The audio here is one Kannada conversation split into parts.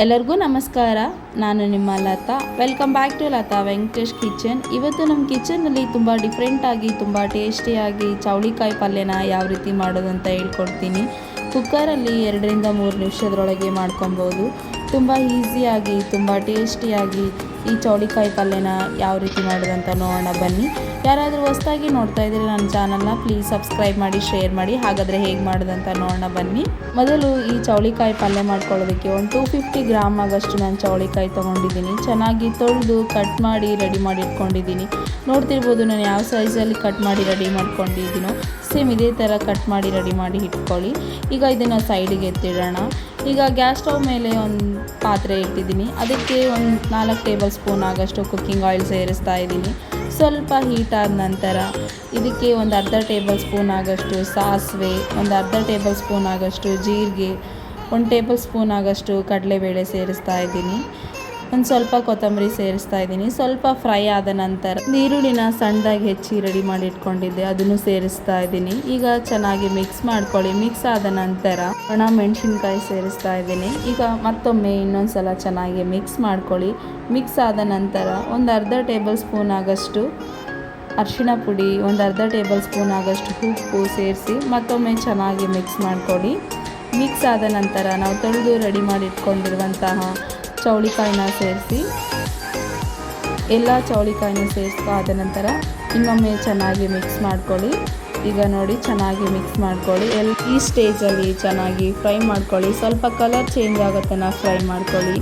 ಎಲ್ಲರಿಗೂ ನಮಸ್ಕಾರ. ನಾನು ನಿಮ್ಮ Latha. Welcome back to Latha Venkatesh kitchen ಇವತ್ತು ನಮ್ಮ ಕಿಚನಲ್ಲಿ ತುಂಬ ಡಿಫ್ರೆಂಟಾಗಿ ತುಂಬ ಟೇಸ್ಟಿಯಾಗಿ ಚೌಳಿಕಾಯಿ ಪಲ್ಯನ ಯಾವ ರೀತಿ ಮಾಡೋದು ಅಂತ ಹೇಳ್ಕೊಡ್ತೀನಿ. ಕುಕ್ಕರಲ್ಲಿ ಎರಡರಿಂದ ಮೂರು ನಿಮಿಷದೊಳಗೆ ಮಾಡ್ಕೊಬೋದು. ತುಂಬ ಈಸಿಯಾಗಿ ತುಂಬ ಟೇಸ್ಟಿಯಾಗಿ ಈ ಚೌಳಿಕಾಯಿ ಪಲ್ಯನ ಯಾವ ರೀತಿ ಮಾಡೋದಂತ ನೋಡೋಣ, ಬನ್ನಿ. ಯಾರಾದರೂ ಹೊಸದಾಗಿ ನೋಡ್ತಾ ಇದ್ದರೆ ನನ್ನ ಚಾನಲ್ನ ಪ್ಲೀಸ್ ಸಬ್ಸ್ಕ್ರೈಬ್ ಮಾಡಿ ಶೇರ್ ಮಾಡಿ, ಹಾಗಾದರೆ ಹೇಗೆ ಮಾಡೋದಂತ ನೋಡೋಣ, ಬನ್ನಿ. ಮೊದಲು ಈ ಚೌಳಿಕಾಯಿ ಪಲ್ಯ ಮಾಡ್ಕೊಳ್ಳೋದಕ್ಕೆ ಒಂದು ಟೂ ಫಿಫ್ಟಿ ಗ್ರಾಮ್ ಆಗಷ್ಟು ನಾನು ಚೌಳಿಕಾಯಿ ತೊಗೊಂಡಿದ್ದೀನಿ. ಚೆನ್ನಾಗಿ ತೊಳೆದು ಕಟ್ ಮಾಡಿ ರೆಡಿ ಮಾಡಿ ಇಟ್ಕೊಂಡಿದ್ದೀನಿ. ನೋಡ್ತಿರ್ಬೋದು ನಾನು ಯಾವ ಸೈಜಲ್ಲಿ ಕಟ್ ಮಾಡಿ ರೆಡಿ ಮಾಡ್ಕೊಂಡಿದ್ದೀನೋ. ಸೇಮ್ ಇದೇ ಥರ ಕಟ್ ಮಾಡಿ ರೆಡಿ ಮಾಡಿ ಇಟ್ಕೊಳ್ಳಿ. ಈಗ ಇದನ್ನು ಸೈಡಿಗೆ ಎತ್ತಿಡೋಣ. ಈಗ ಗ್ಯಾಸ್ ಸ್ಟವ್ ಮೇಲೆ ಒಂದು ಪಾತ್ರೆ ಇಟ್ಟಿದ್ದೀನಿ. ಅದಕ್ಕೆ ಒಂದು ನಾಲ್ಕು ಟೇಬಲ್ ಸ್ಪೂನ್ ಆಗಷ್ಟು ಕುಕ್ಕಿಂಗ್ ಆಯಿಲ್ ಸೇರಿಸ್ತಾ ಇದ್ದೀನಿ. ಸ್ವಲ್ಪ ಹೀಟ್ ಆದ ನಂತರ ಇದಕ್ಕೆ ಒಂದು ಅರ್ಧ ಟೇಬಲ್ ಸ್ಪೂನ್ ಆಗೋಷ್ಟು ಸಾಸಿವೆ, ಒಂದು ಅರ್ಧ ಟೇಬಲ್ ಸ್ಪೂನ್ ಆಗೋಷ್ಟು ಜೀರಿಗೆ, ಒಂದು ಟೇಬಲ್ ಸ್ಪೂನ್ ಆಗಷ್ಟು ಕಡಲೆಬೇಳೆ ಸೇರಿಸ್ತಾ ಇದ್ದೀನಿ. ಒಂದು ಸ್ವಲ್ಪ ಕೊತ್ತಂಬರಿ ಸೇರಿಸ್ತಾ ಇದ್ದೀನಿ. ಸ್ವಲ್ಪ ಫ್ರೈ ಆದ ನಂತರ ನೀರುಳ್ಳಿನ ಸಣ್ಣದಾಗಿ ಹೆಚ್ಚಿ ರೆಡಿ ಮಾಡಿ ಇಟ್ಕೊಂಡಿದ್ದೆ. ಅದನ್ನು ಸೇರಿಸ್ತಾ ಇದ್ದೀನಿ. ಈಗ ಚೆನ್ನಾಗಿ ಮಿಕ್ಸ್ ಮಾಡ್ಕೊಳ್ಳಿ. ಮಿಕ್ಸ್ ಆದ ನಂತರ ಒಣ ಮೆಣಸಿನ್ಕಾಯಿ ಸೇರಿಸ್ತಾ ಇದ್ದೀನಿ. ಈಗ ಮತ್ತೊಮ್ಮೆ ಇನ್ನೊಂದು ಸಲ ಚೆನ್ನಾಗಿ ಮಿಕ್ಸ್ ಮಾಡ್ಕೊಳ್ಳಿ. ಮಿಕ್ಸ್ ಆದ ನಂತರ ಒಂದು ಅರ್ಧ ಟೇಬಲ್ ಸ್ಪೂನ್ ಆಗಷ್ಟು ಅರಿಶಿಣ ಪುಡಿ, ಒಂದು ಅರ್ಧ ಟೇಬಲ್ ಸ್ಪೂನ್ ಆಗಷ್ಟು ಉಪ್ಪು ಸೇರಿಸಿ ಮತ್ತೊಮ್ಮೆ ಚೆನ್ನಾಗಿ ಮಿಕ್ಸ್ ಮಾಡ್ಕೊಳ್ಳಿ. ಮಿಕ್ಸ್ ಆದ ನಂತರ ನಾವು ತೊಳೆದು ರೆಡಿ ಮಾಡಿ ಇಟ್ಕೊಂಡಿರುವಂತಹ ಚೌಳಿಕಾಯಿನ ಸೇರಿಸಿ, ಎಲ್ಲ ಚೌಳಿಕಾಯಿನ ಆದ ನಂತರ ಇನ್ನೊಮ್ಮೆ ಚೆನ್ನಾಗಿ ಮಿಕ್ಸ್ ಮಾಡ್ಕೊಳ್ಳಿ. ಈಗ ನೋಡಿ ಚೆನ್ನಾಗಿ ಮಿಕ್ಸ್ ಮಾಡ್ಕೊಳ್ಳಿ. ಎಲ್, ಈ ಸ್ಟೇಜಲ್ಲಿ ಚೆನ್ನಾಗಿ ಫ್ರೈ ಮಾಡ್ಕೊಳ್ಳಿ. ಸ್ವಲ್ಪ ಕಲರ್ ಚೇಂಜ್ ಆಗುತ್ತನ ಫ್ರೈ ಮಾಡ್ಕೊಳ್ಳಿ.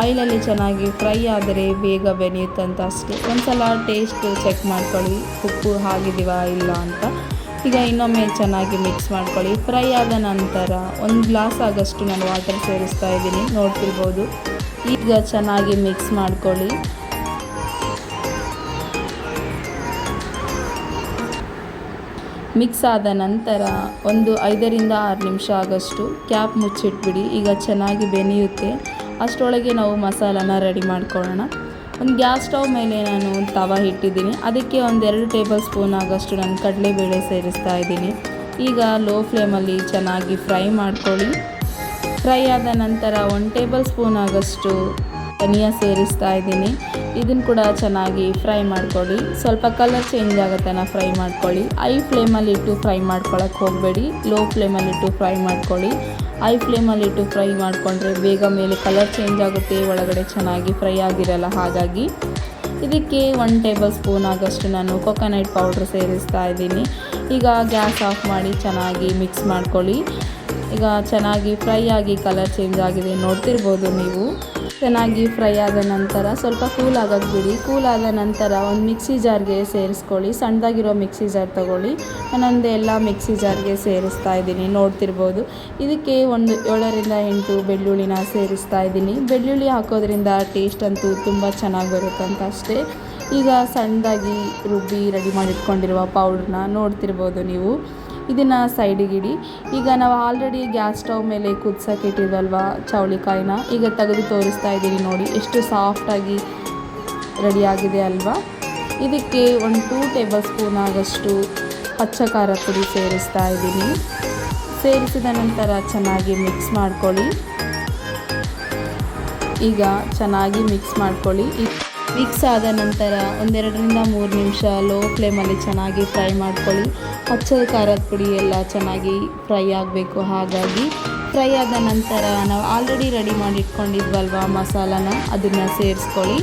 ಆಯಿಲಲ್ಲಿ ಚೆನ್ನಾಗಿ ಫ್ರೈ ಆದರೆ ಬೇಗ ಬೆನೆಯುತ್ತಂತ ಅಷ್ಟೇ. ಒಂದ್ಸಲ ಟೇಸ್ಟ್ ಚೆಕ್ ಮಾಡ್ಕೊಳ್ಳಿ. ಉಪ್ಪು ಆಗಿದೀವಾ ಇಲ್ಲ ಅಂತ. ಈಗ ಇನ್ನೊಮ್ಮೆ ಚೆನ್ನಾಗಿ ಮಿಕ್ಸ್ ಮಾಡ್ಕೊಳ್ಳಿ. ಫ್ರೈ ಆದ ನಂತರ ಒಂದು ಗ್ಲಾಸ್ ಆಗಷ್ಟು ನಾನು ವಾಟರ್ ಸೇರಿಸ್ತಾ ಇದ್ದೀನಿ. ನೋಡ್ತಿರ್ಬೋದು. ಈಗ ಚೆನ್ನಾಗಿ ಮಿಕ್ಸ್ ಮಾಡ್ಕೊಳ್ಳಿ. ಮಿಕ್ಸ್ ಆದ ನಂತರ ಒಂದು ಐದರಿಂದ ಆರು ನಿಮಿಷ ಆಗೋಷ್ಟು ಕ್ಯಾಪ್ ಮುಚ್ಚಿಟ್ಬಿಡಿ. ಈಗ ಚೆನ್ನಾಗಿ ಬೆನೆಯುತ್ತೆ. ಅಷ್ಟರೊಳಗೆ ನಾವು ಮಸಾಲಾನ ರೆಡಿ ಮಾಡ್ಕೊಳ್ಳೋಣ. ಒಂದು ಗ್ಯಾಸ್ ಸ್ಟವ್ ಮೇಲೆ ನಾನು ತವ ಇಟ್ಟಿದ್ದೀನಿ. ಅದಕ್ಕೆ ಒಂದೆರಡು ಟೇಬಲ್ ಸ್ಪೂನ್ ಆಗೋಷ್ಟು ನಾನು ಕಡಲೆಬೇಳೆ ಸೇರಿಸ್ತಾ ಇದ್ದೀನಿ. ಈಗ ಲೋ ಫ್ಲೇಮಲ್ಲಿ ಚೆನ್ನಾಗಿ ಫ್ರೈ ಮಾಡ್ಕೊಳ್ಳಿ. ಫ್ರೈ ಆದ ನಂತರ ಒನ್ ಟೇಬಲ್ ಸ್ಪೂನ್ ಆಗಷ್ಟು ಧನಿಯಾ ಸೇರಿಸ್ತಾ ಇದ್ದೀನಿ. ಇದನ್ನು ಕೂಡ ಚೆನ್ನಾಗಿ ಫ್ರೈ ಮಾಡ್ಕೊಳ್ಳಿ. ಸ್ವಲ್ಪ ಕಲರ್ ಚೇಂಜ್ ಆಗುತ್ತನ ಫ್ರೈ ಮಾಡ್ಕೊಳ್ಳಿ. ಐ ಫ್ಲೇಮಲ್ಲಿ ಇಟ್ಟು ಫ್ರೈ ಮಾಡ್ಕೊಳಕ್ಕೆ ಹೋಗಬೇಡಿ. ಲೋ ಫ್ಲೇಮಲ್ಲಿಟ್ಟು ಫ್ರೈ ಮಾಡ್ಕೊಳ್ಳಿ. ಐ ಫ್ಲೇಮಲ್ಲಿಟ್ಟು ಫ್ರೈ ಮಾಡಿಕೊಂಡ್ರೆ ಬೇಗ ಮೇಲೆ ಕಲರ್ ಚೇಂಜ್ ಆಗುತ್ತೆ. ಒಳಗಡೆ ಚೆನ್ನಾಗಿ ಫ್ರೈ ಆಗಿರಲ್ಲ ಹಾಗಾಗಿ. ಇದಕ್ಕೆ ಒನ್ ಟೇಬಲ್ ಸ್ಪೂನ್ ಆಗಷ್ಟು ನಾನು ಕೊಕೊನಟ್ ಪೌಡ್ರ್ ಸೇರಿಸ್ತಾ ಇದ್ದೀನಿ. ಈಗ ಗ್ಯಾಸ್ ಆಫ್ ಮಾಡಿ ಚೆನ್ನಾಗಿ ಮಿಕ್ಸ್ ಮಾಡ್ಕೊಳ್ಳಿ. ಈಗ ಚೆನ್ನಾಗಿ ಫ್ರೈ ಆಗಿ ಕಲರ್ ಚೇಂಜ್ ಆಗಿದೆ ನೋಡ್ತಿರ್ಬೋದು ನೀವು. ಚೆನ್ನಾಗಿ ಫ್ರೈ ಆದ ನಂತರ ಸ್ವಲ್ಪ ಕೂಲ್ ಆಗೋದು ಬಿಡಿ. ಕೂಲ್ ಆದ ನಂತರ ಒಂದು ಮಿಕ್ಸಿ ಜಾರ್ಗೆ ಸೇರಿಸ್ಕೊಳ್ಳಿ. ಸಣ್ಣದಾಗಿರೋ ಮಿಕ್ಸಿ ಜಾರ್ ತೊಗೊಳ್ಳಿ. ನಾನೊಂದು ಎಲ್ಲ ಮಿಕ್ಸಿ ಜಾರ್ಗೆ ಸೇರಿಸ್ತಾ ಇದ್ದೀನಿ ನೋಡ್ತಿರ್ಬೋದು. ಇದಕ್ಕೆ ಒಂದು ಏಳರಿಂದ ಎಂಟು ಬೆಳ್ಳುಳ್ಳಿನ ಸೇರಿಸ್ತಾ ಇದ್ದೀನಿ. ಬೆಳ್ಳುಳ್ಳಿ ಹಾಕೋದ್ರಿಂದ ಟೇಸ್ಟ್ ಅಂತೂ ತುಂಬ ಚೆನ್ನಾಗಿ ಬರುತ್ತಂತ ಅಷ್ಟೇ. ಈಗ ಸಣ್ಣದಾಗಿ ರುಬ್ಬಿ ರೆಡಿ ಮಾಡಿಟ್ಕೊಂಡಿರುವ ಪೌಡ್ರನ್ನ ನೋಡ್ತಿರ್ಬೋದು ನೀವು. ಇದನ್ನು ಸೈಡಿಗಿಡಿ ಈಗ ನಾವು ಆಲ್ರೆಡಿ ಗ್ಯಾಸ್ ಸ್ಟವ್ ಮೇಲೆ ಕುದ್ಸಕ್ಕೆ ಇಟ್ಟಿದ್ವಲ್ವ ಚೌಳಿಕಾಯಿನ ಈಗ ತೆಗೆದು ತೋರಿಸ್ತಾ ಇದ್ದೀನಿ ನೋಡಿ, ಎಷ್ಟು ಸಾಫ್ಟಾಗಿ ರೆಡಿಯಾಗಿದೆ ಅಲ್ವಾ? ಇದಕ್ಕೆ ಒಂದು ಟೂ ಟೇಬಲ್ ಸ್ಪೂನ್ ಆಗಷ್ಟು ಪಚ್ಚ ಪುಡಿ ಸೇರಿಸ್ತಾ ಇದ್ದೀನಿ. ಸೇರಿಸಿದ ನಂತರ ಚೆನ್ನಾಗಿ ಮಿಕ್ಸ್ ಮಾಡ್ಕೊಳ್ಳಿ. ಈಗ ಚೆನ್ನಾಗಿ ಮಿಕ್ಸ್ ಮಾಡ್ಕೊಳ್ಳಿ. ಮಿಕ್ಸ್ ಆದ ನಂತರ ಒಂದೆರಡರಿಂದ ಮೂರು ನಿಮಿಷ ಲೋ ಫ್ಲೇಮಲ್ಲಿ ಚೆನ್ನಾಗಿ ಫ್ರೈ ಮಾಡ್ಕೊಳ್ಳಿ. ಹಚ್ಚದ ಖಾರದ ಪುಡಿ ಎಲ್ಲ ಚೆನ್ನಾಗಿ ಫ್ರೈ ಆಗಬೇಕು. ಹಾಗಾಗಿ ಫ್ರೈ ಆದ ನಂತರ ನಾವು ಆಲ್ರೆಡಿ ರೆಡಿ ಮಾಡಿ ಇಟ್ಕೊಂಡಿದ್ವಲ್ವ ಮಸಾಲಾನ? ಅದನ್ನು ಸೇರಿಸ್ಕೊಳ್ಳಿ.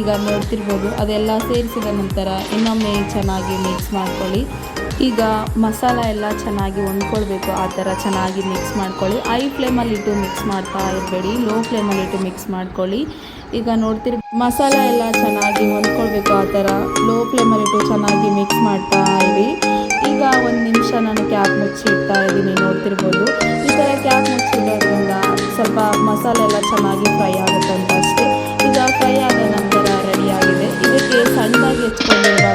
ಈಗ ನೋಡ್ತಿರ್ಬೋದು, ಅದೆಲ್ಲ ಸೇರಿಸಿದ ನಂತರ ಇನ್ನೊಮ್ಮೆ ಚೆನ್ನಾಗಿ ಮಿಕ್ಸ್ ಮಾಡ್ಕೊಳ್ಳಿ. ಈಗ ಮಸಾಲ ಎಲ್ಲ ಚೆನ್ನಾಗಿ ಹೊಂದ್ಕೊಳ್ಬೇಕು ಆ ಥರ ಚೆನ್ನಾಗಿ ಮಿಕ್ಸ್ ಮಾಡ್ಕೊಳ್ಳಿ. ಐ ಫ್ಲೇಮಲ್ಲಿಟ್ಟು ಮಿಕ್ಸ್ ಮಾಡ್ತಾ ಇರಬೇಡಿ ಲೋ ಫ್ಲೇಮಲ್ಲಿಟ್ಟು ಮಿಕ್ಸ್ ಮಾಡ್ಕೊಳ್ಳಿ. ಈಗ ನೋಡ್ತಿರ್, ಮಸಾಲ ಎಲ್ಲ ಚೆನ್ನಾಗಿ ಹೊಂದ್ಕೊಳ್ಬೇಕು ಆ ಥರ ಲೋ ಫ್ಲೇಮಲ್ಲಿಟ್ಟು ಚೆನ್ನಾಗಿ ಮಿಕ್ಸ್ ಮಾಡ್ತಾ ಇರಿ. ಈಗ ಒಂದು ನಿಮಿಷ ನಾನು ಕ್ಯಾಪ್ ಮುಚ್ಚಿ ಇಡ್ತಾ ಇದ್ದೀನಿ, ನೋಡ್ತಿರ್ಬೋದು. ಈ ಥರ ಕ್ಯಾಪ್ ಮುಚ್ಚಿಡೋದ್ರಿಂದ ಸ್ವಲ್ಪ ಮಸಾಲೆ ಎಲ್ಲ ಚೆನ್ನಾಗಿ ಫ್ರೈ ಆಗುತ್ತೆ ಅಂತ ಅಷ್ಟೇ. ಈಗ ಫ್ರೈ ಆದ ನಂತರ ರೆಡಿಯಾಗಿದೆ ಇದಕ್ಕೆ ಸಣ್ಣದಾಗಿ ಹೆಚ್ಕೊಂಡಿರುವ